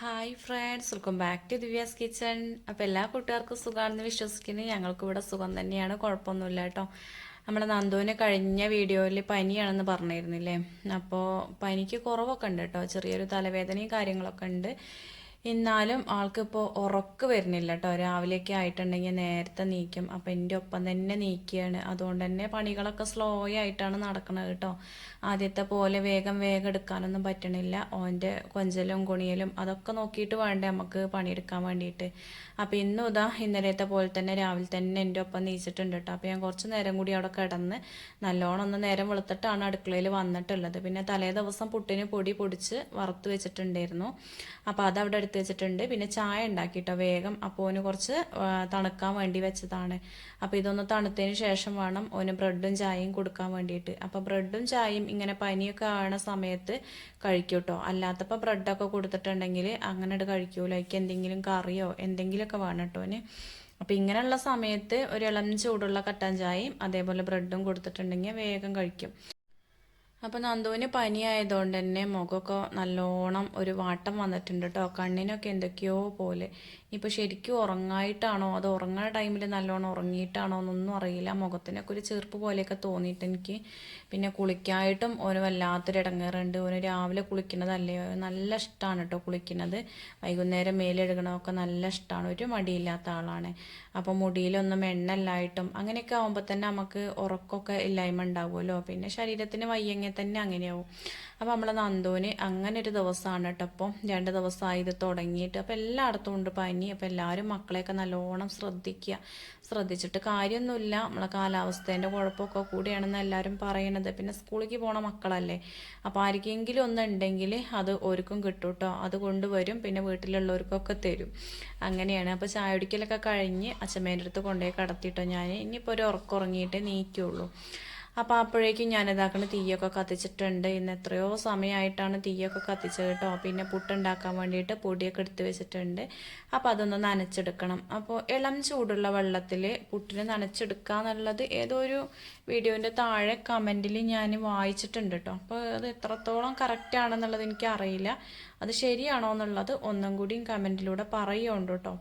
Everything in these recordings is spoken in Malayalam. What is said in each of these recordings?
Hi friends welcome back to Divya's kitchen അപ്പോൾ എല്ലാ കൂട്ടുകാർക്കും സുഖമാണെന്ന് വിശ്വസിക്കുന്നു. ഞങ്ങൾക്ക് ഇവിടെ സുഖം തന്നെയാണ്. കുഴപ്പമൊന്നുമില്ല കേട്ടോ. നമ്മുടെ നന്ദുവിന് കഴിഞ്ഞ വീഡിയോയിൽ പനിയാണെന്ന് പറഞ്ഞിരുന്നില്ലേ? അപ്പോൾ പനിക്ക് കുറവൊക്കെ ഉണ്ട് കേട്ടോ. ചെറിയൊരു തലവേദനയും കാര്യങ്ങളൊക്കെ ഉണ്ട്. എന്നാലും ആൾക്കിപ്പോൾ ഉറക്ക് വരുന്നില്ല കേട്ടോ രാവിലെയൊക്കെ ആയിട്ടുണ്ടെങ്കിൽ നേരത്തെ നീക്കും. അപ്പം എന്റെ ഒപ്പം തന്നെ നീക്കുകയാണ് അതുകൊണ്ട് തന്നെ പണികളൊക്കെ സ്ലോ ആയിട്ടാണ് നടക്കുന്നത് കേട്ടോ ആദ്യത്തെ പോലെ വേഗം വേഗം എടുക്കാനൊന്നും പറ്റണില്ല. ഓന്റെ കൊഞ്ചലും കുണിയലും അതൊക്കെ നോക്കിയിട്ട് വേണ്ടേ നമുക്ക് പണിയെടുക്കാൻ വേണ്ടിയിട്ട് അപ്പം ഇന്നും ഇതാ ഇന്നലത്തെ പോലെ തന്നെ രാവിലെ തന്നെ എന്റെ ഒപ്പം നീച്ചിട്ടുണ്ട് കേട്ടോ അപ്പോൾ ഞാൻ കുറച്ച് നേരം കൂടി അവിടെ കിടന്ന് നല്ലോണം ഒന്ന് നേരം വെളുത്തിട്ടാണ് അടുക്കളയിൽ വന്നിട്ടുള്ളത്. പിന്നെ തലേ ദിവസം പുട്ടിന് പൊടി പൊടിച്ച് വറുത്ത് വെച്ചിട്ടുണ്ടായിരുന്നു. അപ്പോൾ അതവിടെ എടുത്ത് വെച്ചിട്ടുണ്ട് പിന്നെ ചായ ഉണ്ടാക്കിട്ടോ വേഗം. അപ്പോൾ ഓന് കുറച്ച് തണുക്കാൻ വേണ്ടി വെച്ചതാണ്. അപ്പോൾ ഇതൊന്ന് തണുത്തതിന് ശേഷം വേണം ഓന് ബ്രെഡും ചായയും കൊടുക്കാൻ വേണ്ടിയിട്ട്. അപ്പോൾ ബ്രെഡും ചായയും ഇങ്ങനെ പനിയൊക്കെ ആവണ സമയത്ത് കഴിക്കൂട്ടോ. അല്ലാത്തപ്പോൾ ബ്രെഡൊക്കെ കൊടുത്തിട്ടുണ്ടെങ്കിൽ അങ്ങനെ ഇട്ട് കഴിക്കൂല അതിക്ക് എന്തെങ്കിലും കറിയോ എന്തെങ്കിലുമൊക്കെ വേണം കേട്ടോ ഓന്. അപ്പോൾ ഇങ്ങനെയുള്ള സമയത്ത് ഒരു ഇളം ചൂടുള്ള കട്ടൻ ചായയും അതേപോലെ ബ്രെഡും കൊടുത്തിട്ടുണ്ടെങ്കിൽ വേഗം കഴിക്കും. അപ്പോൾ നന്ദുവിന് പനി ആയതുകൊണ്ട് തന്നെ മുഖമൊക്കെ നല്ലോണം ഒരു വാട്ടം വന്നിട്ടുണ്ട് കേട്ടോ കണ്ണിനൊക്കെ എന്തൊക്കെയോ പോലെ. ഇപ്പോൾ ശരിക്കും ഉറങ്ങായിട്ടാണോ? അത് ഉറങ്ങുന്ന ടൈമിൽ നല്ലോണം ഉറങ്ങിയിട്ടാണോ എന്നൊന്നും അറിയില്ല. മുഖത്തിനൊക്കെ ഒരു ചെറുപ്പ് പോലെയൊക്കെ തോന്നിയിട്ട് എനിക്ക് പിന്നെ കുളിക്കായിട്ടും ഓന് വല്ലാത്തൊരു ഇടങ്ങേറുണ്ട് ഓന് രാവിലെ കുളിക്കുന്നതല്ലേ? നല്ല ഇഷ്ടമാണ് കേട്ടോ കുളിക്കുന്നത്. വൈകുന്നേരം മേലെടുക്കണമൊക്കെ നല്ല ഇഷ്ടമാണ് ഒരു മടിയില്ലാത്ത ആളാണ്. അപ്പോൾ മുടിയിലൊന്നും എണ്ണല്ലായിട്ടും അങ്ങനെയൊക്കെ ആകുമ്പോൾ തന്നെ നമുക്ക് ഉറക്കമൊക്കെ ഇല്ലായ്മ ഉണ്ടാവുമല്ലോ. പിന്നെ ശരീരത്തിന് വയ്യെങ്കിൽ തന്നെ അങ്ങനെയാവും. അപ്പോൾ നമ്മളെ നന്ദോന് അങ്ങനെ ഒരു ദിവസമാണ് കേട്ടോ അപ്പോൾ രണ്ട് ദിവസമായി ഇത് തുടങ്ങിയിട്ട്. അപ്പോൾ എല്ലായിടത്തും ഉണ്ട് പനി. അപ്പോൾ എല്ലാവരും മക്കളെയൊക്കെ നല്ലോണം ശ്രദ്ധിക്കുക. ശ്രദ്ധിച്ചിട്ട് കാര്യമൊന്നുമില്ല. നമ്മളെ കാലാവസ്ഥേന്റെ കുഴപ്പമൊക്കെ കൂടിയാണെന്ന് എല്ലാവരും പറയണത്. പിന്നെ സ്കൂളിലേക്ക് പോണ മക്കളല്ലേ? അപ്പോൾ ആർക്കെങ്കിലും ഒന്നുണ്ടെങ്കിൽ അത് ഒരുക്കും കിട്ടും കേട്ടോ അത് കൊണ്ടുവരും. പിന്നെ വീട്ടിലുള്ളവർക്കൊക്കെ തരും. അങ്ങനെയാണ്. അപ്പോൾ ചായ കുടിക്കലൊക്കെ കഴിഞ്ഞ് അച്ഛമ്മേന്റെ അടുത്ത് കൊണ്ടുപോയി കടത്തിയിട്ടോ ഞാൻ ഇനിയിപ്പോൾ ഒരു ഉറക്കം ഉറങ്ങിയിട്ടേ നീക്കുള്ളൂ. അപ്പോൾ അപ്പോഴേക്കും ഞാൻ ഇതാക്കണ തീയൊക്കെ കത്തിച്ചിട്ടുണ്ട്. ഇന്ന് എത്രയോ സമയമായിട്ടാണ് തീയൊക്കെ കത്തിച്ചത് കേട്ടോ. പിന്നെ പുട്ടുണ്ടാക്കാൻ വേണ്ടിയിട്ട് പൊടിയൊക്കെ എടുത്ത് വെച്ചിട്ടുണ്ട്. അപ്പോൾ അതൊന്ന് നനച്ചെടുക്കണം. അപ്പോൾ ഇളം ചൂടുള്ള വെള്ളത്തിൽ പുട്ടിനെ നനച്ചെടുക്കുക എന്നുള്ളത് ഏതോ ഒരു വീഡിയോന്റെ താഴെ കമന്റിൽ ഞാൻ വായിച്ചിട്ടുണ്ട് കേട്ടോ. അപ്പോൾ അത് എത്രത്തോളം കറക്റ്റ് ആണെന്നുള്ളത് എനിക്കറിയില്ല. അത് ശരിയാണോ എന്നുള്ളത് ഒന്നും കൂടിയും കമന്റിലൂടെ പറയുന്നുണ്ട് കേട്ടോ.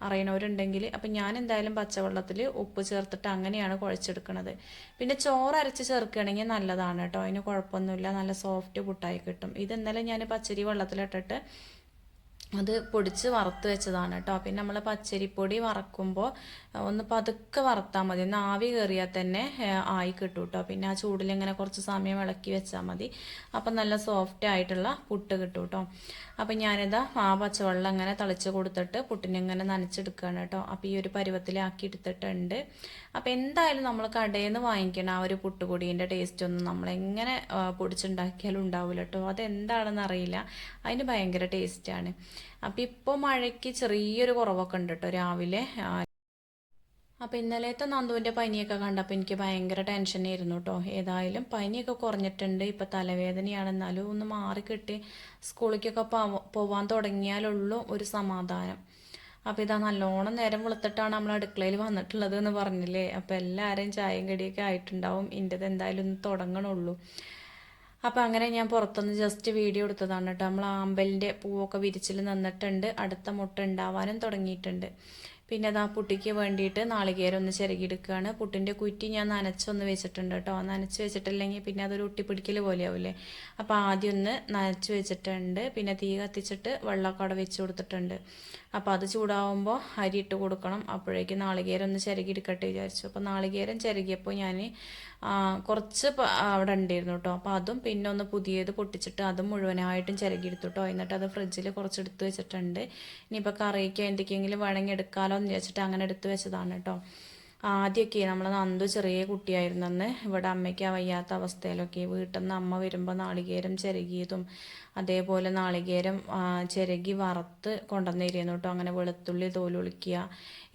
അറിയണവരുണ്ടെങ്കിൽ അപ്പം ഞാൻ എന്തായാലും പച്ചവെള്ളത്തിൽ ഉപ്പ് ചേർത്തിട്ട് അങ്ങനെയാണ് കുഴച്ചെടുക്കുന്നത് പിന്നെ ചോറ് അരച്ച് ചേർക്കുകയാണെങ്കിൽ നല്ലതാണ് കേട്ടോ. അതിന് കുഴപ്പമൊന്നുമില്ല. നല്ല സോഫ്റ്റ് പുട്ടായി കിട്ടും. ഇത് ഇന്നലെ ഞാൻ പച്ചരി വെള്ളത്തിലിട്ടിട്ട് അത് പൊടിച്ച് വറുത്ത് വെച്ചതാണ് കേട്ടോ. പിന്നെ നമ്മൾ പച്ചരിപ്പൊടി വറക്കുമ്പോൾ ഒന്ന് പതുക്കെ വറുത്താൽ മതി. ഒന്ന് ആവി കയറിയാൽ തന്നെ ആയി കിട്ടും കേട്ടോ. പിന്നെ ആ ചൂടിൽ ഇങ്ങനെ കുറച്ച് സമയം ഇളക്കി വെച്ചാൽ മതി. അപ്പം നല്ല സോഫ്റ്റ് ആയിട്ടുള്ള പുട്ട് കിട്ടും കേട്ടോ. അപ്പം ഞാനിതാ ആ പച്ചവെള്ളം ഇങ്ങനെ തളിച്ച് കൊടുത്തിട്ട് പുട്ടിനെ ഇങ്ങനെ നനച്ചെടുക്കുകയാണ് കേട്ടോ. അപ്പോൾ ഈ ഒരു പരുവത്തിലാക്കി എടുത്തിട്ടുണ്ട് അപ്പോൾ എന്തായാലും നമ്മൾ കടയിൽ നിന്ന് വാങ്ങിക്കണ ആ ഒരു പുട്ടുപൊടീന്റെ ടേസ്റ്റ് ഒന്നും നമ്മളെങ്ങനെ പൊടിച്ചുണ്ടാക്കിയാലും ഉണ്ടാവില്ല കേട്ടോ അതെന്താണെന്ന് അറിയില്ല. അതിന് ഭയങ്കര ടേസ്റ്റാണ് അപ്പം ഇപ്പോൾ മഴയ്ക്ക് ചെറിയൊരു കുറവൊക്കെ ഉണ്ട് കേട്ടോ രാവിലെ. ആ, അപ്പോൾ ഇന്നലത്തെ നന്ദുവിന്റെ പനിയൊക്കെ കണ്ടപ്പോൾ എനിക്ക് ഭയങ്കര ടെൻഷനായിരുന്നു കേട്ടോ ഏതായാലും പനിയൊക്കെ കുറഞ്ഞിട്ടുണ്ട്. ഇപ്പോൾ തലവേദനയാണെന്നാലും ഒന്ന് മാറിക്കിട്ടി സ്കൂളിലേക്കൊക്കെ പോവ- പോവാൻ തുടങ്ങിയാലുള്ളൂ ഒരു സമാധാനം. അപ്പോൾ ഇതാ നല്ലോണം നേരം വെളുത്തിട്ടാണ് നമ്മൾ അടുക്കളയിൽ വന്നിട്ടുള്ളത് എന്ന് പറഞ്ഞില്ലേ? അപ്പോൾ എല്ലാവരും ചായയും കടിയൊക്കെ ആയിട്ടുണ്ടാവും. എന്റെത് എന്തായാലും ഒന്ന് തുടങ്ങണുള്ളൂ. അപ്പോൾ അങ്ങനെ ഞാൻ പുറത്തുനിന്ന് ജസ്റ്റ് വീഡിയോ എടുത്തതാണ് കേട്ടോ. നമ്മൾ ആമ്പലിന്റെ പൂവൊക്കെ വിരിച്ചിൽ നിന്നിട്ടുണ്ട്. അടുത്ത മുട്ട ഉണ്ടാവാനും തുടങ്ങിയിട്ടുണ്ട്. പിന്നെ അതാ പുട്ടിക്ക് വേണ്ടിയിട്ട് നാളികേരം ഒന്ന് ചിരകിയെടുക്കുകയാണ് പുട്ടിന്റെ കുറ്റി ഞാൻ നനച്ചൊന്ന് വെച്ചിട്ടുണ്ട് കേട്ടോ. നനച്ച് വെച്ചിട്ടില്ലെങ്കിൽ പിന്നെ അതൊരു ഒട്ടിപ്പിടിക്കൽ പോലെയാവില്ലേ അപ്പോൾ ആദ്യം ഒന്ന് നനച്ച് വെച്ചിട്ടുണ്ട്. പിന്നെ തീ കത്തിച്ചിട്ട് വെള്ളമൊക്കെ അവിടെ വെച്ച് കൊടുത്തിട്ടുണ്ട്. അപ്പോൾ അത് ചൂടാവുമ്പോൾ അരി ഇട്ട് കൊടുക്കണം. അപ്പോഴേക്കും നാളികേരം ഒന്ന് ചിരകിയെടുക്കട്ടെ വിചാരിച്ചു. അപ്പോൾ നാളികേരം ചിരകിയപ്പോൾ ഞാൻ കുറച്ച് അവിടെ ഉണ്ടായിരുന്നു കേട്ടോ. അപ്പോൾ അതും പിന്നെ ഒന്ന് പുതിയത് പൊട്ടിച്ചിട്ട് അതും മുഴുവനായിട്ടും ചിരകിയെടുത്തു കേട്ടോ. എന്നിട്ട് അത് ഫ്രിഡ്ജിൽ കുറച്ച് എടുത്ത് വെച്ചിട്ടുണ്ട്. ഇനിയിപ്പോൾ കറിക്കോ എന്തൊക്കെയെങ്കിലും വേണമെങ്കിൽ എടുക്കാമല്ലോ എന്ന് വിചാരിച്ചിട്ട് അങ്ങനെ എടുത്ത് വെച്ചതാണ് കേട്ടോ. ആദ്യമൊക്കെ നമ്മൾ നന്ദു ചെറിയ കുട്ടിയായിരുന്നെന്ന്. ഇവിടെ അമ്മയ്ക്ക് വയ്യാത്ത അവസ്ഥയിലൊക്കെ. വീട്ടിൽ നിന്ന് അമ്മ വരുമ്പോൾ നാളികേരം ചിരകിയതും അതേപോലെ നാളികേരം ചിരകി വറുത്ത് കൊണ്ടുവന്നിരുന്നു കേട്ടോ. അങ്ങനെ വെളുത്തുള്ളി തോലൊളിക്കുക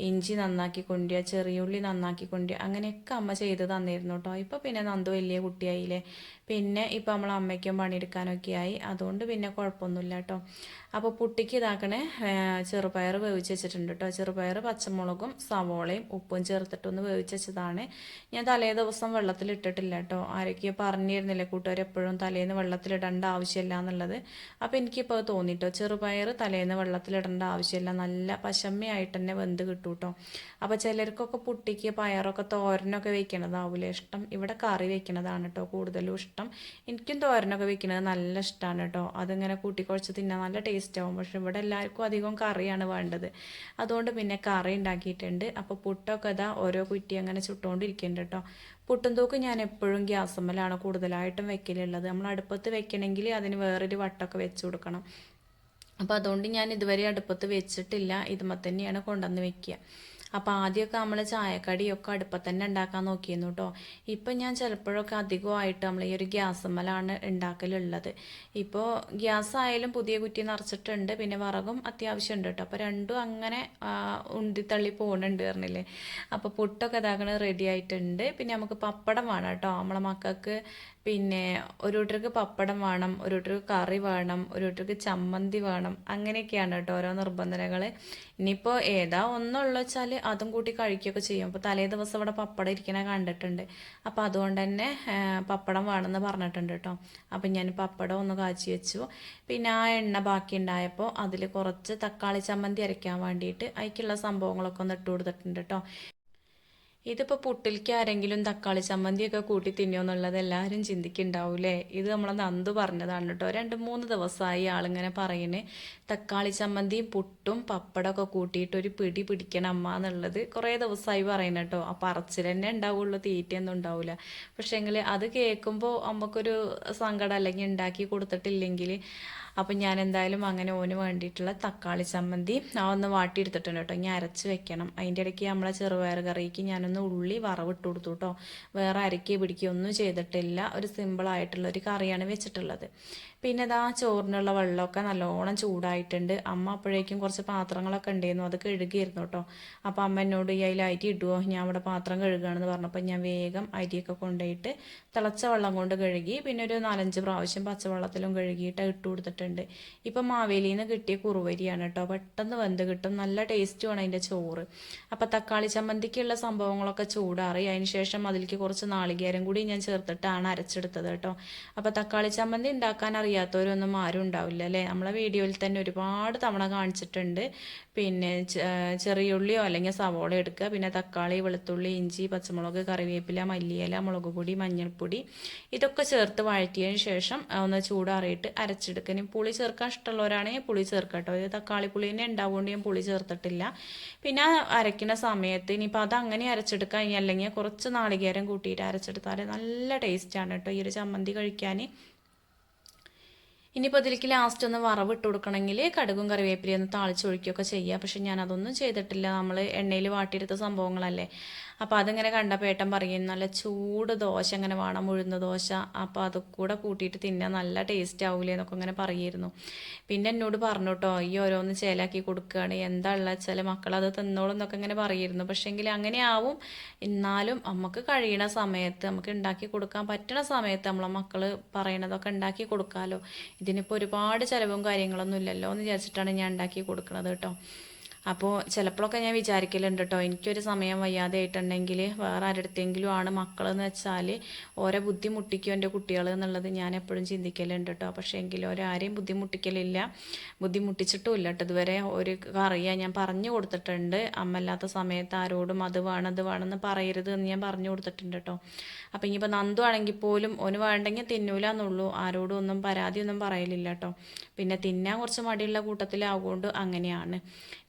ഇഞ്ചി നന്നാക്കി കൊണ്ടുക ചെറിയുള്ളി നന്നാക്കി കൊണ്ടുക അങ്ങനെയൊക്കെ അമ്മ ചെയ്ത് തന്നിരുന്നു കേട്ടോ. ഇപ്പോൾ പിന്നെ നന്ദു വലിയ കുട്ടിയായില്ലേ. പിന്നെ ഇപ്പോൾ നമ്മൾ അമ്മയ്ക്കും പണിയെടുക്കാനൊക്കെ ആയി അതുകൊണ്ട് പിന്നെ കുഴപ്പമൊന്നുമില്ല കേട്ടോ. അപ്പോൾ പുട്ടിക്ക് ഇതാക്കണേ ചെറുപയർ വേവിച്ച് വെച്ചിട്ടുണ്ട് കേട്ടോ. ചെറുപയർ പച്ചമുളകും സവോളയും ഉപ്പും ചേർത്തിട്ടൊന്ന് വേവിച്ച് വെച്ചതാണ്. ഞാൻ തലേ ദിവസം വെള്ളത്തിൽ ഇട്ടിട്ടില്ല കേട്ടോ. ആരൊക്കെയോ പറഞ്ഞിരുന്നില്ലേ കൂട്ടുകാർ എപ്പോഴും തലേന്ന് വെള്ളത്തിലിടേണ്ട ആവശ്യമില്ല എന്നുള്ളത്. അപ്പോൾ എനിക്കിപ്പോൾ തോന്നിട്ടോ. ചെറുപയർ തലേന്ന് വെള്ളത്തിലിടേണ്ട ആവശ്യമില്ല. നല്ല പശമ്മയായിട്ട് തന്നെ വെന്ത് കിട്ടും കേട്ടോ. അപ്പോൾ ചിലർക്കൊക്കെ പുട്ടിക്ക് പയറൊക്കെ തോരനൊക്കെ വെക്കണതാവൂലേ. ഇഷ്ടം ഇവിടെ കറി വെക്കണതാണ് കേട്ടോ. കൂടുതലും ഇഷ്ടം. എനിക്കും തോരനൊക്കെ വെക്കുന്നത് നല്ല ഇഷ്ടമാണ് കേട്ടോ. അതിങ്ങനെ കൂട്ടിക്കുഴച്ച് തിന്നാൻ നല്ല ടേസ്റ്റ് ആവും. പക്ഷെ ഇവിടെ എല്ലാവർക്കും അധികം കറിയാണ് വേണ്ടത്. അതുകൊണ്ട് പിന്നെ കറി ഉണ്ടാക്കിയിട്ടുണ്ട്. അപ്പോൾ പുട്ടൊക്കെ ഇതാ ഓരോ കുറ്റി അങ്ങനെ ചുട്ടുകൊണ്ടിരിക്കുന്നുണ്ട് കേട്ടോ. പുട്ടും തൂക്ക് ഞാൻ എപ്പോഴും ഗ്യാസമ്മലാണ് കൂടുതലായിട്ടും വെക്കലുള്ളത്. നമ്മൾ അടുപ്പത്ത് വെക്കണമെങ്കിൽ അതിന് വേറൊരു വട്ടമൊക്കെ വെച്ച് കൊടുക്കണം. അപ്പോൾ അതുകൊണ്ട് ഞാൻ ഇതുവരെ അടുപ്പത്ത് വെച്ചിട്ടില്ല. ഇതുമ്മ തന്നെയാണ് കൊണ്ടുവന്ന് വെക്കുക. അപ്പോൾ ആദ്യമൊക്കെ നമ്മൾ ചായക്കടിയൊക്കെ അടുപ്പത്ത് തന്നെ ഉണ്ടാക്കാൻ നോക്കിയിരുന്നു കേട്ടോ ഇപ്പം ഞാൻ ചിലപ്പോഴൊക്കെ അധികമായിട്ട് നമ്മൾ ഈ ഒരു ഗ്യാസമ്മലാണ് ഉണ്ടാക്കലുള്ളത്. ഇപ്പോൾ ഗ്യാസ് ആയാലും പുതിയ കുറ്റി നിറച്ചിട്ടുണ്ട് പിന്നെ വിറകും അത്യാവശ്യം ഉണ്ട് കേട്ടോ അപ്പോൾ രണ്ടും അങ്ങനെ ഉണ്ടിത്തള്ളി പോകുന്നുണ്ട് പറഞ്ഞില്ലേ. അപ്പോൾ പുട്ടൊക്കെ ഇതാക്കണത് റെഡി ആയിട്ടുണ്ട്. പിന്നെ നമുക്ക് പപ്പടം വേണം കേട്ടോ നമ്മളെ മക്കൾക്ക് പിന്നെ ഓരോരുത്തർക്ക് പപ്പടം വേണം ഓരോരുത്തർക്ക് കറി വേണം ഓരോരുത്തർക്ക് ചമ്മന്തി വേണം അങ്ങനെയൊക്കെയാണ് കേട്ടോ ഓരോ നിർബന്ധനകൾ ഇനിയിപ്പോൾ ഏതാ ഒന്നുള്ളൂ വെച്ചാൽ അതും കൂട്ടി കഴിക്കുകയൊക്കെ ചെയ്യും. അപ്പോൾ തലേ ദിവസം ഇവിടെ പപ്പടം ഇരിക്കണ കണ്ടിട്ടുണ്ട്. അപ്പോൾ അതുകൊണ്ട് തന്നെ പപ്പടം വേണമെന്ന് പറഞ്ഞിട്ടുണ്ട് കേട്ടോ. അപ്പം ഞാൻ പപ്പടം ഒന്ന് കാച്ചി വെച്ചു. പിന്നെ ആ എണ്ണ ബാക്കി ഉണ്ടായപ്പോൾ അതിൽ കുറച്ച് തക്കാളി ചമ്മന്തി അരയ്ക്കാൻ വേണ്ടിയിട്ട് അതിക്കുള്ള സംഭവങ്ങളൊക്കെ ഒന്ന് ഇട്ട് കൊടുത്തിട്ടുണ്ട് കേട്ടോ. ഇതിപ്പോൾ പുട്ടിലേക്ക് ആരെങ്കിലും തക്കാളി ചമ്മന്തിയൊക്കെ കൂട്ടി തിന്നുമെന്നുള്ളത് എല്ലാവരും ചിന്തിക്കുന്നുണ്ടാവൂലേ ഇത് നമ്മളെ നന്ദു പറഞ്ഞതാണ് കേട്ടോ. രണ്ട് മൂന്ന് ദിവസമായി ആളിങ്ങനെ പറയുന്നത് തക്കാളി ചമ്മന്തിയും പുട്ടും പപ്പടമൊക്കെ കൂട്ടിയിട്ട് ഒരു പിടി പിടിക്കണം അമ്മ എന്നുള്ളത് കുറേ ദിവസമായി പറയുന്നത് കേട്ടോ. അപ്പം അറച്ചിൽ തന്നെ ഉണ്ടാവുള്ളൂ തീറ്റയൊന്നും ഉണ്ടാവില്ല പക്ഷേ എങ്കിൽ അത് കേൾക്കുമ്പോൾ അമ്മക്കൊരു സങ്കടം അല്ലെങ്കിൽ ഉണ്ടാക്കി കൊടുത്തിട്ടില്ലെങ്കിൽ അപ്പം ഞാൻ എന്തായാലും അങ്ങനെ ഓന് വേണ്ടിയിട്ടുള്ള തക്കാളി ചമ്മന്തി ആ ഒന്ന് വാട്ടിയെടുത്തിട്ടുണ്ട് കേട്ടോ. ഇനി അരച്ച് വെക്കണം. അതിന്റെ ഇടയ്ക്ക് നമ്മളെ ചെറുപയർ കറിക്ക് ഞാനൊന്ന് ഉള്ളി വറവിട്ട് കൊടുത്തു കേട്ടോ. വേറെ അരക്കി പിടിക്കുകയൊന്നും ഒന്നും ചെയ്തിട്ടില്ല. ഒരു സിമ്പിളായിട്ടുള്ള ഒരു കറിയാണ് വെച്ചിട്ടുള്ളത്. പിന്നെ ഇതാ ചോറിനുള്ള വെള്ളമൊക്കെ നല്ലോണം ചൂടായിട്ടുണ്ട്. അമ്മ അപ്പോഴേക്കും കുറച്ച് പാത്രങ്ങളൊക്കെ ഉണ്ടായിരുന്നു അത് കഴുകിയിരുന്നു കേട്ടോ. അപ്പോൾ അമ്മ എന്നോട് ഈ അതിൽ അരി ഇടുവോ? ഞാൻ അവിടെ പാത്രം കഴുകുകയാണെന്ന് പറഞ്ഞപ്പോൾ ഞാൻ വേഗം അരിയൊക്കെ കൊണ്ടുപോയിട്ട് തിളച്ച വെള്ളം കൊണ്ട് കഴുകി. പിന്നെ ഒരു നാലഞ്ച് പ്രാവശ്യം പച്ചവെള്ളത്തിലും കഴുകിയിട്ട് ഇട്ട് കൊടുത്തിട്ടുണ്ട് ഇപ്പം മാവേലിയിൽ നിന്ന് കിട്ടിയ കുറുവരിയാണ് കേട്ടോ പെട്ടെന്ന് വെന്ത് കിട്ടും. നല്ല ടേസ്റ്റ് ടേസ്റ്റുമാണ് അതിന്റെ ചോറ്. അപ്പം തക്കാളി ചമ്മന്തിക്കുള്ള സംഭവങ്ങളൊക്കെ ചൂടാറി അതിന് ശേഷം അതിലേക്ക് കുറച്ച് നാളികേരം കൂടി ഞാൻ ചേർത്തിട്ടാണ് അരച്ചെടുത്തത് കേട്ടോ അപ്പം തക്കാളി ചമ്മന്തി ഉണ്ടാക്കാൻ അറിയാത്തവരൊന്നും ആരും ഉണ്ടാവില്ല അല്ലേ നമ്മളെ വീഡിയോയിൽ തന്നെ ഒരുപാട് തവണ കാണിച്ചിട്ടുണ്ട്. പിന്നെ ചെറിയുള്ളിയോ അല്ലെങ്കിൽ സവോള എടുക്കുക. പിന്നെ തക്കാളി വെളുത്തുള്ളി ഇഞ്ചി പച്ചമുളക് കറിവേപ്പില മല്ലിയില മുളക് പൊടി മഞ്ഞൾപ്പൊടി ഇതൊക്കെ ചേർത്ത് വഴറ്റിയതിന് ശേഷം ഒന്ന് ചൂടാറിയിട്ട് അരച്ചെടുക്കുക. ഇനി പുളി ചേർക്കാൻ ഇഷ്ടമുള്ളവരാണെങ്കിൽ പുളി ചേർക്കുക കേട്ടോ. ഇത് തക്കാളി പുളി തന്നെ ഉണ്ടാവുകൊണ്ട് ഞാൻ പുളി ചേർത്തിട്ടില്ല. പിന്നെ അരയ്ക്കുന്ന സമയത്ത് ഇനിയിപ്പോൾ അത് അങ്ങനെ അരച്ചെടുക്കുക ഇനി അല്ലെങ്കിൽ കുറച്ച് നാളികേരം കൂട്ടിയിട്ട് അരച്ചെടുത്താൽ നല്ല ടേസ്റ്റാണ് കേട്ടോ. ഈ ഒരു ചമ്മന്തി കഴിക്കാൻ ഇനിയിപ്പോൾ അതിലേക്ക് ലാസ്റ്റ് ഒന്ന് വറവ് ഇട്ട് കൊടുക്കണമെങ്കിൽ കടുകും കറിവേപ്പിലയും ഒന്ന് താളിച്ചൊഴിക്കുകയൊക്കെ ചെയ്യുക പക്ഷെ ഞാൻ അതൊന്നും ചെയ്തിട്ടില്ല. നമ്മൾ എണ്ണയിൽ വാട്ടിയെടുത്ത സംഭവങ്ങളല്ലേ. അപ്പോൾ അതിങ്ങനെ കണ്ടപ്പോൾ ഏട്ടൻ പറയും നല്ല ചൂട് ദോശ ഇങ്ങനെ വേണം ഉഴുന്ന ദോശ. അപ്പോൾ അത് കൂടെ കൂട്ടിയിട്ട് തിന്നാൻ നല്ല ടേസ്റ്റ് ആവില്ലേ എന്നൊക്കെ ഇങ്ങനെ പറയുമായിരുന്നു. പിന്നെ എന്നോട് പറഞ്ഞു കേട്ടോ ഈ ഓരോന്ന് ചേലാക്കി കൊടുക്കുകയാണ് എന്താ ഉള്ള വെച്ചാൽ മക്കളത് തിന്നോളും എന്നൊക്കെ ഇങ്ങനെ പറയുമായിരുന്നു. പക്ഷേങ്കിൽ അങ്ങനെ ആവും എന്നാലും നമുക്ക് കഴിയണ സമയത്ത് നമുക്ക് ഉണ്ടാക്കി കൊടുക്കാൻ പറ്റണ സമയത്ത് നമ്മളെ മക്കൾ പറയണതൊക്കെ ഉണ്ടാക്കി കൊടുക്കാമല്ലോ ഇതിനിപ്പോൾ ഒരുപാട് ചിലവും കാര്യങ്ങളൊന്നും ഇല്ലല്ലോ എന്ന് വിചാരിച്ചിട്ടാണ് ഞാൻ ഉണ്ടാക്കി കൊടുക്കുന്നത് കേട്ടോ. അപ്പോൾ ചിലപ്പോഴൊക്കെ ഞാൻ വിചാരിക്കലുണ്ട് കേട്ടോ എനിക്കൊരു സമയം വയ്യാതെ ആയിട്ടുണ്ടെങ്കിൽ വേറെ ആരുടെങ്കിലും ആണ് മക്കളെന്ന് വെച്ചാൽ ഓരോ ബുദ്ധിമുട്ടിക്കും എന്റെ കുട്ടികൾ എന്നുള്ളത് ഞാൻ എപ്പോഴും ചിന്തിക്കലുണ്ട് കേട്ടോ പക്ഷേ എങ്കിലും ഒരാരെയും ബുദ്ധിമുട്ടിക്കലില്ല. ബുദ്ധിമുട്ടിച്ചിട്ടും ഇല്ല കേട്ടോ ഇതുവരെ ഒരു അറിയാൻ ഞാൻ പറഞ്ഞു കൊടുത്തിട്ടുണ്ട്. അമ്മല്ലാത്ത സമയത്ത് ആരോടും അത് വേണം അത് വേണമെന്ന് പറയരുത് എന്ന് ഞാൻ പറഞ്ഞു കൊടുത്തിട്ടുണ്ട് കേട്ടോ അപ്പം ഇനിയിപ്പോൾ നന്ദു ആണെങ്കിൽ പോലും ഒന്ന് വേണ്ടെങ്കിൽ തിന്നൂല എന്നുള്ളൂ. ആരോടും ഒന്നും പരാതിയൊന്നും പറയലില്ല കേട്ടോ പിന്നെ തിന്നാൻ കുറച്ച് മടിയുള്ള കൂട്ടത്തിലാവുകൊണ്ട് അങ്ങനെയാണ്.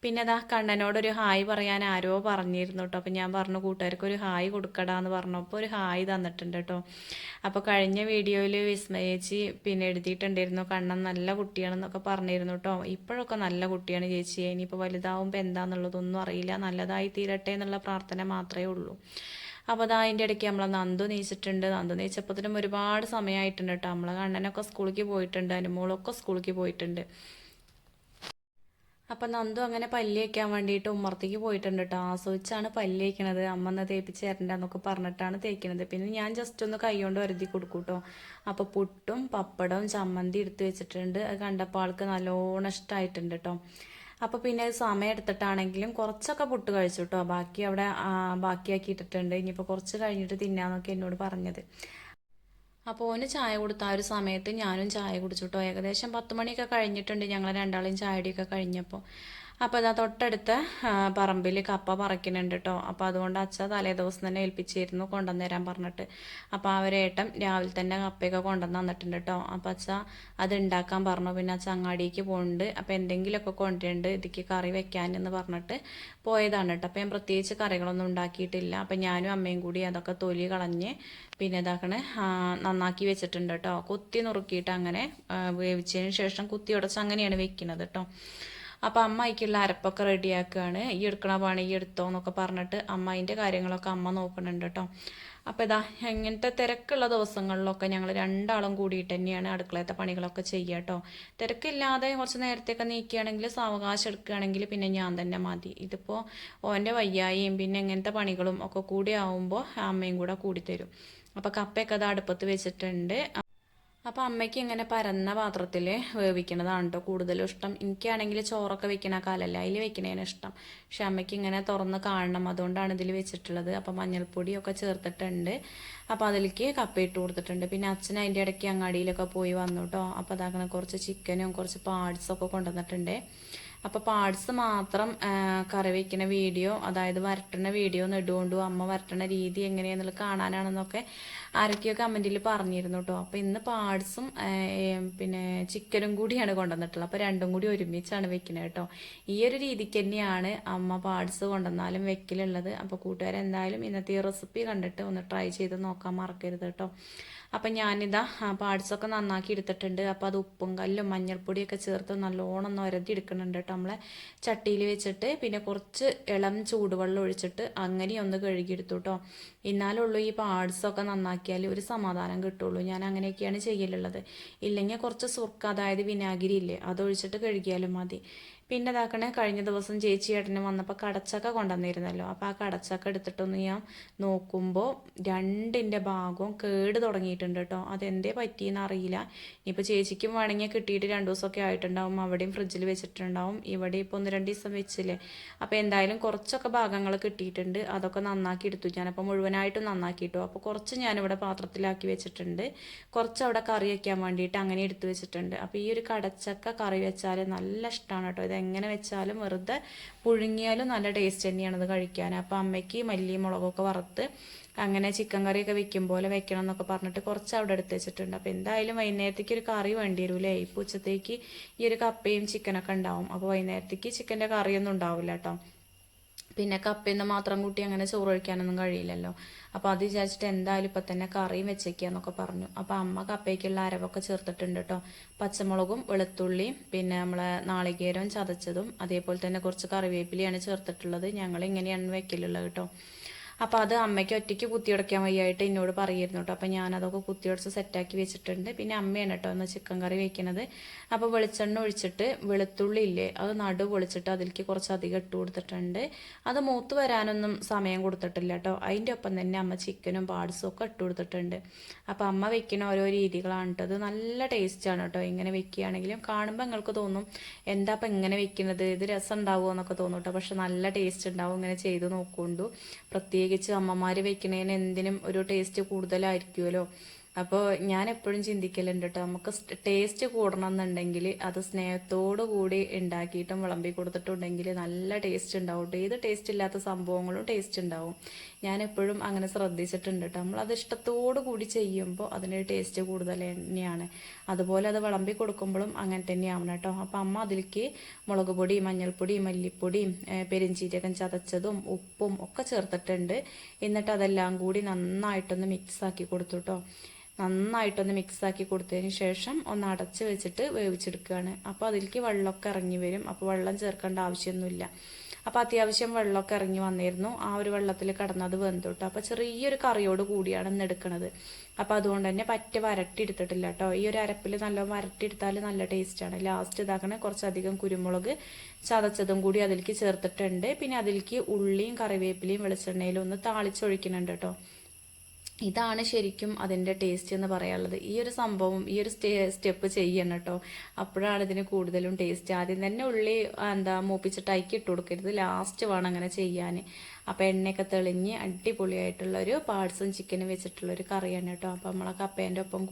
പിന്നെ അതാ കണ്ണനോടൊരു ഹായ് പറയാൻ ആരോ പറഞ്ഞിരുന്നു കേട്ടോ അപ്പോൾ ഞാൻ പറഞ്ഞു കൂട്ടുകാർക്ക് ഒരു ഹായ് കൊടുക്കടാ എന്ന് പറഞ്ഞപ്പോൾ ഒരു ഹായ് തന്നിട്ടുണ്ട് കേട്ടോ അപ്പോൾ കഴിഞ്ഞ വീഡിയോയിൽ വിസ്മയേച്ചി പിന്നെ എഴുതിയിട്ടുണ്ടായിരുന്നു കണ്ണൻ നല്ല കുട്ടിയാണെന്നൊക്കെ പറഞ്ഞിരുന്നു കേട്ടോ ഇപ്പോഴൊക്കെ നല്ല കുട്ടിയാണ് ചേച്ചി ഇനിയിപ്പോൾ വലുതാവുമ്പോൾ എന്താണെന്നുള്ളതൊന്നും അറിയില്ല. നല്ലതായി തീരട്ടെ എന്നുള്ള പ്രാർത്ഥന മാത്രമേ ഉള്ളൂ. അപ്പോൾ അതാ അതിന്റെ ഇടയ്ക്ക് നമ്മളെ നന്ദു നീച്ചിട്ടുണ്ട്. നന്ദു നീച്ചപ്പോഴത്തേനും ഒരുപാട് സമയമായിട്ടുണ്ട് കേട്ടോ നമ്മളെ കണ്ണനൊക്കെ സ്കൂളിലേക്ക് പോയിട്ടുണ്ട്. അനുമോളൊക്കെ സ്കൂളിലേക്ക് പോയിട്ടുണ്ട്. അപ്പം നന്ദു അങ്ങനെ പല്ല് വയ്ക്കാൻ വേണ്ടിയിട്ട് ഉമ്മർത്തേക്ക് പോയിട്ടുണ്ട് കേട്ടോ ആസ്വദിച്ചാണ് പല്ല് വയ്ക്കണത് അമ്മ ഒന്ന് തേപ്പിച്ച് തരണ്ടെന്നൊക്കെ പറഞ്ഞിട്ടാണ് തേക്കണത്. പിന്നെ ഞാൻ ജസ്റ്റ് ഒന്ന് കൈകൊണ്ട് വരുതി കൊടുക്കും കേട്ടോ അപ്പോൾ പുട്ടും പപ്പടവും ചമ്മന്തി എടുത്ത് വെച്ചിട്ടുണ്ട്. അത് കണ്ടപ്പോൾ ആൾക്ക് നല്ലോണം ഇഷ്ടമായിട്ടുണ്ട് കേട്ടോ അപ്പോൾ പിന്നെ സമയം എടുത്തിട്ടാണെങ്കിലും കുറച്ചൊക്കെ പുട്ട് കഴിച്ചു കേട്ടോ ബാക്കി അവിടെ ബാക്കിയാക്കിയിട്ടിട്ടുണ്ട്. ഇനിയിപ്പോൾ കുറച്ച് കഴിഞ്ഞിട്ട് തിന്നാന്നൊക്കെ എന്നോട് പറഞ്ഞത്. അപ്പോൾ ഓന് ചായ കൊടുത്ത ആ ഒരു സമയത്ത് ഞാനും ചായ കുടിച്ചു കേട്ടോ ഏകദേശം പത്ത് മണിയൊക്കെ കഴിഞ്ഞിട്ടുണ്ട് ഞങ്ങൾ രണ്ടാളും ചായടിയൊക്കെ കഴിഞ്ഞപ്പോൾ അപ്പോൾ ഇതാ തൊട്ടടുത്ത പറമ്പിൽ കപ്പ പറിക്കുന്നുണ്ട് കേട്ടോ അപ്പോൾ അതുകൊണ്ട് അച്ഛ തലേ ദിവസം തന്നെ ഏൽപ്പിച്ചിരുന്നു കൊണ്ടുവന്ന് തരാൻ പറഞ്ഞിട്ട് അപ്പോൾ അവരേട്ടം രാവിലെ തന്നെ കപ്പയൊക്കെ കൊണ്ടുവന്ന് തന്നിട്ടുണ്ട് കേട്ടോ അപ്പോൾ അച്ഛ അത് ഉണ്ടാക്കാൻ പറഞ്ഞു. പിന്നെ അച്ഛ അങ്ങാടിക്ക് പോകുന്നുണ്ട് അപ്പോൾ എന്തെങ്കിലുമൊക്കെ കൊണ്ടുവരുന്നുണ്ട് ഇതിക്ക് കറി വെക്കാൻ എന്ന് പറഞ്ഞിട്ട് പോയതാണ് കേട്ടോ അപ്പോൾ ഞാൻ പ്രത്യേകിച്ച് കറികളൊന്നും ഉണ്ടാക്കിയിട്ടില്ല. അപ്പോൾ ഞാനും അമ്മയും കൂടി അതൊക്കെ തൊലി കളഞ്ഞ് പിന്നെ ഇതാക്കണേ നന്നാക്കി വെച്ചിട്ടുണ്ട് കേട്ടോ കുത്തി നുറുക്കിയിട്ട് അങ്ങനെ വേവിച്ചതിന് ശേഷം കുത്തി ഉടച്ച് അങ്ങനെയാണ് വെക്കുന്നത് കേട്ടോ അപ്പോൾ അമ്മയ്ക്കുള്ള അരപ്പൊക്കെ റെഡിയാക്കുകയാണ് ഈ എടുക്കണ പണി ഈ എടുത്തോ എന്നൊക്കെ പറഞ്ഞിട്ട് അമ്മ അതിന്റെ കാര്യങ്ങളൊക്കെ അമ്മ നോക്കുന്നുണ്ട് കേട്ടോ അപ്പോൾ ഇതാ ഇങ്ങനത്തെ തിരക്കുള്ള ദിവസങ്ങളിലൊക്കെ ഞങ്ങൾ രണ്ടാളും കൂടിയിട്ട് തന്നെയാണ് അടുക്കളത്തെ പണികളൊക്കെ ചെയ്യുക കേട്ടോ തിരക്കില്ലാതെ കുറച്ച് നേരത്തെയൊക്കെ നീക്കുകയാണെങ്കിൽ സാവകാശം എടുക്കുകയാണെങ്കിൽ പിന്നെ ഞാൻ തന്നെ മതി. ഇതിപ്പോൾ ഓന്റെ വയ്യായിയും പിന്നെ ഇങ്ങനത്തെ പണികളും ഒക്കെ കൂടി ആവുമ്പോൾ അമ്മയും കൂടെ കൂടി തരും. അപ്പോൾ കപ്പയൊക്കെ അത് അടുപ്പത്ത് വെച്ചിട്ടുണ്ട്. അപ്പോൾ അമ്മയ്ക്ക് ഇങ്ങനെ പരന്ന പാത്രത്തിൽ വേവിക്കണതാണ് കേട്ടോ കൂടുതലും ഇഷ്ടം. എനിക്കാണെങ്കിൽ ചോറൊക്കെ വെക്കണ കാലല്ല അതിൽ വെക്കണേന് ഇഷ്ടം. പക്ഷെ അമ്മയ്ക്ക് ഇങ്ങനെ തുറന്ന് കാണണം അതുകൊണ്ടാണ് ഇതിൽ വെച്ചിട്ടുള്ളത്. അപ്പോൾ മഞ്ഞൾപ്പൊടിയൊക്കെ ചേർത്തിട്ടുണ്ട്. അപ്പോൾ അതിലേക്ക് കപ്പ ഇട്ട് കൊടുത്തിട്ടുണ്ട്. പിന്നെ അച്ഛൻ അതിന്റെ ഇടയ്ക്ക് അങ്ങാടിയിലൊക്കെ പോയി വന്നു കേട്ടോ അപ്പോൾ അതാക്കണ കുറച്ച് ചിക്കനും കുറച്ച് പാർട്സൊക്കെ കൊണ്ടുവന്നിട്ടുണ്ട്. അപ്പോൾ പാർട്സ് മാത്രം കറി വയ്ക്കുന്ന വീഡിയോ അതായത് വരട്ടുന്ന വീഡിയോ നെടുകൊണ്ടു അമ്മ വരട്ടുന്ന രീതി എങ്ങനെയാണെന്നുള്ളത് കാണാനാണെന്നൊക്കെ ആരൊക്കെയോ കമന്റിൽ പറഞ്ഞിരുന്നു കേട്ടോ അപ്പോൾ ഇന്ന് പാർട്സും പിന്നെ ചിക്കനും കൂടിയാണ് കൊണ്ടുവന്നിട്ടുള്ളത്. അപ്പോൾ രണ്ടും കൂടി ഒരുമിച്ചാണ് വെക്കുന്നത് കേട്ടോ ഈ ഒരു രീതിക്ക് തന്നെയാണ് അമ്മ പാർട്സ് കൊണ്ടുവന്നാലും വെക്കലുള്ളത്. അപ്പോൾ കൂട്ടുകാരെന്തായാലും ഇന്നത്തെ ഈ റെസിപ്പി കണ്ടിട്ട് ഒന്ന് ട്രൈ ചെയ്ത് നോക്കാൻ മറക്കരുത് കേട്ടോ അപ്പം ഞാനിതാ പാർട്സൊക്കെ നന്നാക്കി എടുത്തിട്ടുണ്ട്. അപ്പോൾ അത് ഉപ്പും കല്ലും മഞ്ഞൾപ്പൊടിയൊക്കെ ചേർത്ത് നല്ലോണം ഒന്ന് ഒരതി എടുക്കുന്നുണ്ട് കേട്ടോ നമ്മളെ ചട്ടിയിൽ വെച്ചിട്ട്. പിന്നെ കുറച്ച് ഇളം ചൂടുവെള്ളം ഒഴിച്ചിട്ട് അങ്ങനെ ഒന്ന് കഴുകിയെടുത്തു കേട്ടോ. എന്നാലുള്ളൂ ഈ പാർട്സൊക്കെ നന്നാക്കിയാൽ ഒരു സമാധാനം കിട്ടുള്ളൂ. ഞാൻ അങ്ങനെയൊക്കെയാണ് ചെയ്യലുള്ളത്. ഇല്ലെങ്കിൽ കുറച്ച് സുർക്ക അതായത് വിനാഗിരി ഇല്ലേ അതൊഴിച്ചിട്ട് കഴുകിയാലും മതി. പിന്നെ ഇതാക്കണേ കഴിഞ്ഞ ദിവസം ചേച്ചി ഏട്ടന് വന്നപ്പോൾ കടച്ചക്ക കൊണ്ടുവന്നിരുന്നല്ലോ. അപ്പോൾ ആ കടച്ചക്ക എടുത്തിട്ടൊന്ന് ഞാൻ നോക്കുമ്പോൾ രണ്ടിന്റെ ഭാഗവും കേട് തുടങ്ങിയിട്ടുണ്ട് കേട്ടോ. അതെന്തേ പറ്റിയെന്ന് അറിയില്ല. ഇനിയിപ്പോൾ ചേച്ചിക്കും വേണമെങ്കിൽ കിട്ടിയിട്ട് രണ്ട് ദിവസമൊക്കെ ആയിട്ടുണ്ടാവും. അവിടെയും ഫ്രിഡ്ജിൽ വെച്ചിട്ടുണ്ടാവും. ഇവിടെ ഇപ്പോൾ ഒന്ന് രണ്ട് ദിവസം വെച്ചില്ലേ. അപ്പോൾ എന്തായാലും കുറച്ചൊക്കെ ഭാഗങ്ങൾ കിട്ടിയിട്ടുണ്ട്. അതൊക്കെ നന്നാക്കി എടുത്തു. ഞാനപ്പോൾ മുഴുവനായിട്ടും നന്നാക്കിയിട്ടു അപ്പോൾ കുറച്ച് ഞാനിവിടെ പാത്രത്തിലാക്കി വെച്ചിട്ടുണ്ട്. കുറച്ച് അവിടെ കറി വയ്ക്കാൻ വേണ്ടിയിട്ട് അങ്ങനെ എടുത്തു വെച്ചിട്ടുണ്ട്. അപ്പോൾ ഈ ഒരു കടച്ചക്ക കറി വെച്ചാൽ നല്ല ഇഷ്ടമാണ് കേട്ടോ. ഇത് എങ്ങനെ വെച്ചാലും വെറുതെ പുഴുങ്ങിയാലും നല്ല ടേസ്റ്റ് തന്നെയാണ് അത് കഴിക്കാൻ. അപ്പോൾ അമ്മയ്ക്ക് മല്ലി മുളകൊക്കെ വറുത്ത് അങ്ങനെ ചിക്കൻ കറിയൊക്കെ വെക്കും പോലെ വെക്കണം എന്നൊക്കെ പറഞ്ഞിട്ട് കുറച്ച് അവിടെ എടുത്ത് വെച്ചിട്ടുണ്ട്. അപ്പോൾ എന്തായാലും വൈകുന്നേരത്തേക്ക് ഒരു കറി വേണ്ടി വരൂലേ ഇപ്പോൾ ഉച്ചത്തേക്ക് ഈ ഒരു കപ്പയും ചിക്കനൊക്കെ ഉണ്ടാവും. അപ്പോൾ വൈകുന്നേരത്തേക്ക് ചിക്കന്റെ കറിയൊന്നും ഉണ്ടാവില്ല കേട്ടോ പിന്നെ കപ്പിന്ന് മാത്രം കൂട്ടി അങ്ങനെ ചോറ് കഴിക്കാനൊന്നും കഴിയില്ലല്ലോ. അപ്പോൾ അത് വിചാരിച്ചിട്ട് എന്തായാലും ഇപ്പം തന്നെ കറിയും വെച്ചേക്കാന്നൊക്കെ പറഞ്ഞു. അപ്പോൾ അമ്മ കപ്പയ്ക്കുള്ള അരവൊക്കെ ചേർത്തിട്ടുണ്ട് കേട്ടോ പച്ചമുളകും വെളുത്തുള്ളിയും പിന്നെ നമ്മളെ നാളികേരവും ചതച്ചതും അതേപോലെ തന്നെ കുറച്ച് കറിവേപ്പിലയാണ് ചേർത്തിട്ടുള്ളത്. ഞങ്ങൾ ഇങ്ങനെയാണ് വെക്കലുള്ളത് കേട്ടോ അപ്പോൾ അത് അമ്മയ്ക്ക് ഒറ്റയ്ക്ക് കുത്തിയുടയ്ക്കാൻ വയ്യായിട്ട് എന്നോട് പറയായിരുന്നു കേട്ടോ. അപ്പോൾ ഞാനതൊക്കെ കുത്തിയുടച്ച് സെറ്റാക്കി വെച്ചിട്ടുണ്ട്. പിന്നെ അമ്മയാണ് കേട്ടോ ഒന്ന് ചിക്കൻ കറി വെക്കുന്നത്. അപ്പോൾ വെളിച്ചെണ്ണ ഒഴിച്ചിട്ട് വെളുത്തുള്ളി ഇല്ലേ അത് നടു പൊളിച്ചിട്ട് അതിലേക്ക് കുറച്ച് അധികം ഇട്ട് കൊടുത്തിട്ടുണ്ട്. അത് മൂത്ത് വരാനൊന്നും സമയം കൊടുത്തിട്ടില്ല കേട്ടോ. അതിന്റെ ഒപ്പം തന്നെ അമ്മ ചിക്കനും പാഡ്സും ഒക്കെ ഇട്ട് കൊടുത്തിട്ടുണ്ട്. അപ്പോൾ അമ്മ വെക്കുന്ന ഓരോ രീതികളാണ് കേട്ടോ. അത് നല്ല ടേസ്റ്റാണ് കേട്ടോ. ഇങ്ങനെ വെക്കുകയാണെങ്കിലും കാണുമ്പോൾ നിങ്ങൾക്ക് തോന്നും എന്താ ഇപ്പം ഇങ്ങനെ വെക്കുന്നത്? ഇത് രസം ഉണ്ടാവുമോ എന്നൊക്കെ തോന്നും കേട്ടോ. പക്ഷെ നല്ല ടേസ്റ്റ് ഉണ്ടാവും. ഇങ്ങനെ ചെയ്ത് നോക്കൊണ്ടു പ്രത്യേകിച്ച് അമ്മമാർ വെക്കുന്നതിന് എന്തിനും ഒരു ടേസ്റ്റ് കൂടുതലായിരിക്കുമല്ലോ. അപ്പോൾ ഞാൻ എപ്പോഴും ചിന്തിക്കലുണ്ട് കേട്ടോ നമുക്ക് ടേസ്റ്റ് കൂടണം എന്നുണ്ടെങ്കിൽ അത് സ്നേഹത്തോടു കൂടി ഉണ്ടാക്കിയിട്ടും വിളമ്പി കൊടുത്തിട്ടുണ്ടെങ്കിൽ നല്ല ടേസ്റ്റ് ഉണ്ടാവും ഏത് ടേസ്റ്റ് ഇല്ലാത്ത സംഭവങ്ങളും ടേസ്റ്റ് ഉണ്ടാവും ഞാൻ എപ്പോഴും അങ്ങനെ ശ്രദ്ധിച്ചിട്ടുണ്ട് കേട്ടോ നമ്മൾ അത് ഇഷ്ടത്തോടു കൂടി ചെയ്യുമ്പോൾ അതിന് ടേസ്റ്റ് കൂടുതൽ തന്നെയാണ്. അതുപോലെ അത് വിളമ്പി കൊടുക്കുമ്പോഴും അങ്ങനെ തന്നെയാവണം കേട്ടോ. അപ്പം അമ്മ അതിലേക്ക് മുളക് പൊടി മഞ്ഞൾപ്പൊടി മല്ലിപ്പൊടിയും പെരിഞ്ചീരകം ചതച്ചതും ഉപ്പും ഒക്കെ ചേർത്തിട്ടുണ്ട്. എന്നിട്ട് അതെല്ലാം കൂടി നന്നായിട്ടൊന്ന് മിക്സ് ആക്കി കൊടുത്തു കേട്ടോ നന്നായിട്ടൊന്ന് മിക്സ് ആക്കി കൊടുത്തതിന് ശേഷം ഒന്ന് അടച്ച് വെച്ചിട്ട് വേവിച്ചെടുക്കുകയാണ്. അപ്പോൾ അതിലേക്ക് വെള്ളമൊക്കെ ഇറങ്ങി വരും. അപ്പോൾ വെള്ളം ചേർക്കേണ്ട ആവശ്യമൊന്നുമില്ല. അപ്പോൾ അത്യാവശ്യം വെള്ളമൊക്കെ ഇറങ്ങി വന്നിരുന്നു. ആ ഒരു വെള്ളത്തിൽ കിടന്നത് വെന്തോട്ടോ. അപ്പോൾ ചെറിയൊരു കറിയോട് കൂടിയാണ് ഇന്ന് എടുക്കുന്നത് അപ്പോൾ അതുകൊണ്ട് തന്നെ പറ്റ വരട്ടി എടുത്തിട്ടില്ല കേട്ടോ. ഈ ഒരു അരപ്പിൽ നല്ല വരട്ടി എടുത്താൽ നല്ല ടേസ്റ്റാണ് ലാസ്റ്റ് ഇതാക്കണേ കുറച്ചധികം കുരുമുളക് ചതച്ചതും കൂടി അതിലേക്ക് ചേർത്തിട്ടുണ്ട്. പിന്നെ അതിലേക്ക് ഉള്ളിയും കറിവേപ്പിലയും വെളിച്ചെണ്ണയിലും ഒന്ന് താളിച്ചൊഴിക്കുന്നുണ്ട് കേട്ടോ. ഇതാണ് ശരിക്കും അതിന്റെ ടേസ്റ്റ് എന്ന് പറയാനുള്ളത്. ഈ ഒരു സംഭവം ഈ ഒരു സ്റ്റേ സ്റ്റെപ്പ് ചെയ്യണം കേട്ടോ അപ്പോഴാണ് ഇതിന് കൂടുതലും ടേസ്റ്റ് ആദ്യം തന്നെ ഉള്ളി എന്താ മൂപ്പിച്ചിട്ട് അയക്കി ഇട്ട് കൊടുക്കരുത്. ലാസ്റ്റ് വേണം അങ്ങനെ ചെയ്യാൻ അപ്പോൾ എണ്ണയൊക്കെ തെളിഞ്ഞ് അടിപൊളിയായിട്ടുള്ളൊരു പാഴ്സും ചിക്കനും വെച്ചിട്ടുള്ളൊരു കറിയാണ് കേട്ടോ. അപ്പോൾ നമ്മളെ കപ്പേന്റെ ഒപ്പം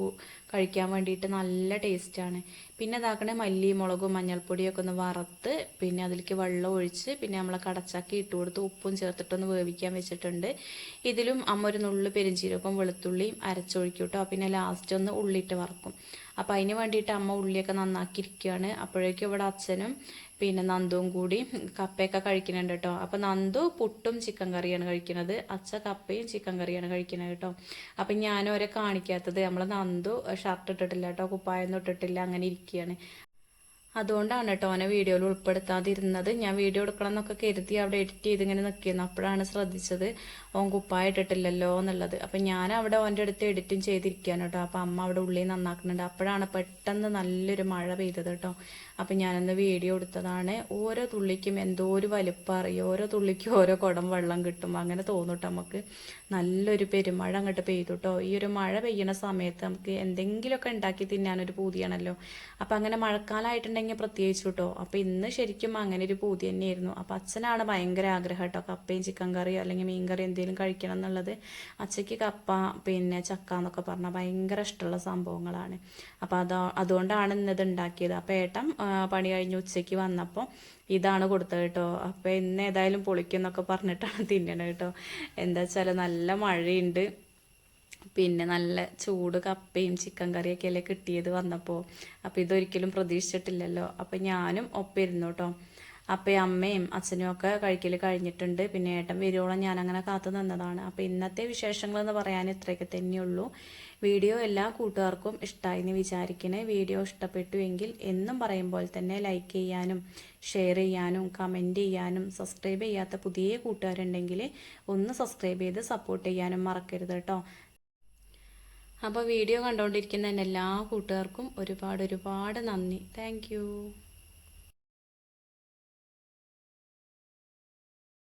കഴിക്കാൻ വേണ്ടിയിട്ട് നല്ല ടേസ്റ്റാണ് പിന്നെ ഇതാക്കണേ മല്ലി മുളകും മഞ്ഞൾപ്പൊടിയൊക്കെ ഒന്ന് വറുത്ത് പിന്നെ അതിലേക്ക് വെള്ളം ഒഴിച്ച് പിന്നെ നമ്മളെ കടച്ചാക്കി ഇട്ട് കൊടുത്ത് ഉപ്പും ചേർത്തിട്ടൊന്ന് വേവിക്കാൻ വെച്ചിട്ടുണ്ട്. ഇതിലും അമ്മ ഒരു നുള്ളു പെരിഞ്ചീരകം വെളുത്തുള്ളിയും അരച്ചൊഴിക്കും കേട്ടോ. പിന്നെ ലാസ്റ്റ് ഒന്ന് ഉള്ളിയിട്ട് വറക്കും. അപ്പോൾ അതിന് വേണ്ടിയിട്ട് അമ്മ ഉള്ളിയൊക്കെ നന്നാക്കിയിരിക്കുകയാണ്. അപ്പോഴേക്കും ഇവിടെ അച്ഛനും പിന്നെ നന്ദുവും കൂടി കപ്പയൊക്കെ കഴിക്കുന്നുണ്ട് കേട്ടോ. അപ്പോൾ നന്ദു പുട്ടും ചിക്കൻ കറിയാണ് കഴിക്കുന്നത്. അച്ഛ കപ്പയും ചിക്കൻ കറിയാണ് കഴിക്കുന്നത് കേട്ടോ. അപ്പം ഞാനോരെ കാണിക്കാത്തത് നമ്മൾ നന്ദു ഷർട്ട് ഇട്ടിട്ടില്ല കേട്ടോ. കുപ്പായൊന്നും ഇട്ടിട്ടില്ല. അങ്ങനെ ഇരിക്കുകയാണ്. അതുകൊണ്ടാണ് കേട്ടോ അവനെ വീഡിയോയിൽ ഉൾപ്പെടുത്താതിരുന്നത്. ഞാൻ വീഡിയോ എടുക്കണം എന്നൊക്കെ കരുതി അവിടെ എഡിറ്റ് ചെയ്ത് ഇങ്ങനെ നിൽക്കുന്നു അപ്പോഴാണ് ശ്രദ്ധിച്ചത് ഓൻ കുപ്പായിട്ടിട്ടില്ലല്ലോ എന്നുള്ളത്. അപ്പം ഞാൻ അവിടെ ഓന്റെ അടുത്ത് എഡിറ്റും ചെയ്തിരിക്കുകയാണ് കേട്ടോ. അപ്പം അമ്മ അവിടെ ഉള്ളിൽ നന്നാക്കുന്നുണ്ട്. അപ്പോഴാണ് പെട്ടെന്ന് നല്ലൊരു മഴ പെയ്തത് കേട്ടോ. അപ്പം ഞാനന്ന് വീഡിയോ എടുത്തതാണ്. ഓരോ തുള്ളിക്കും എന്തോ ഒരു വലിപ്പം അറിയും? ഓരോ തുള്ളിക്കും ഓരോ കുടം വെള്ളം കിട്ടും. അങ്ങനെ തോന്നിട്ടോ നമുക്ക്. നല്ലൊരു പെരുമഴ അങ്ങോട്ട് പെയ്തു കേട്ടോ. ഈ ഒരു മഴ പെയ്യണ സമയത്ത് നമുക്ക് എന്തെങ്കിലുമൊക്കെ ഉണ്ടാക്കി തിന്നാനൊരു പൂതിയാണല്ലോ. അപ്പം അങ്ങനെ മഴക്കാലമായിട്ടുണ്ടെങ്കിൽ പ്രത്യേകിച്ചു കേട്ടോ അപ്പോൾ ഇന്ന് ശരിക്കും അങ്ങനെ ഒരു പൂതി തന്നെയായിരുന്നു. അപ്പൊ അച്ഛനാണ് ഭയങ്കര ആഗ്രഹം കേട്ടോ കപ്പയും ചിക്കൻ കറിയോ അല്ലെങ്കിൽ മീൻ കറി എന്തെങ്കിലും കഴിക്കണം എന്നുള്ളത് അച്ഛയ്ക്ക് കപ്പ പിന്നെ ചക്ക എന്നൊക്കെ പറഞ്ഞാൽ ഭയങ്കര ഇഷ്ടമുള്ള സംഭവങ്ങളാണ്. അപ്പോൾ അതോ അതുകൊണ്ടാണ് ഇന്നത് ഉണ്ടാക്കിയത്. അപ്പൊ ഏട്ടൻ പണി കഴിഞ്ഞ് ഉച്ചയ്ക്ക് വന്നപ്പോൾ ഇതാണ് കൊടുത്തത് കേട്ടോ അപ്പോൾ ഇന്ന് ഏതായാലും പൊളിക്കും എന്നൊക്കെ പറഞ്ഞിട്ടാണ് തിന്നണത് കേട്ടോ എന്താ വെച്ചാൽ നല്ല മഴയുണ്ട്. പിന്നെ നല്ല ചൂട് കപ്പയും ചിക്കൻ കറിയൊക്കെ അല്ലേ കിട്ടിയത് വന്നപ്പോൾ അപ്പോൾ ഇതൊരിക്കലും പ്രതീക്ഷിച്ചിട്ടില്ലല്ലോ. അപ്പോൾ ഞാനും ഒപ്പം ഇരുന്നു കേട്ടോ. അപ്പോൾ അമ്മയും അച്ഛനും ഒക്കെ കഴിക്കൽ കഴിഞ്ഞിട്ടുണ്ട്. പിന്നെ ഏട്ടൻ വരുവോളം ഞാൻ അങ്ങനെ കാത്തു നിന്നതാണ്. അപ്പോൾ ഇന്നത്തെ വിശേഷങ്ങൾ എന്ന് പറയാൻ ഇത്രയൊക്കെ തന്നെയുള്ളൂ. വീഡിയോ എല്ലാ കൂട്ടുകാർക്കും ഇഷ്ടമായി എന്ന് വിചാരിക്കണേ. വീഡിയോ ഇഷ്ടപ്പെട്ടു എങ്കിൽ എന്നും പറയുമ്പോൾ തന്നെ ലൈക്ക് ചെയ്യാനും ഷെയർ ചെയ്യാനും കമന്റ് ചെയ്യാനും സബ്സ്ക്രൈബ് ചെയ്യാത്ത പുതിയ കൂട്ടുകാരുണ്ടെങ്കിൽ ഒന്ന് സബ്സ്ക്രൈബ് ചെയ്ത് സപ്പോർട്ട് ചെയ്യാനും മറക്കരുത് കേട്ടോ. അപ്പോൾ വീഡിയോ കണ്ടുകൊണ്ടിരിക്കുന്ന എന്റെ എല്ലാ കൂട്ടുകാർക്കും ഒരുപാട് ഒരുപാട് നന്ദി. താങ്ക്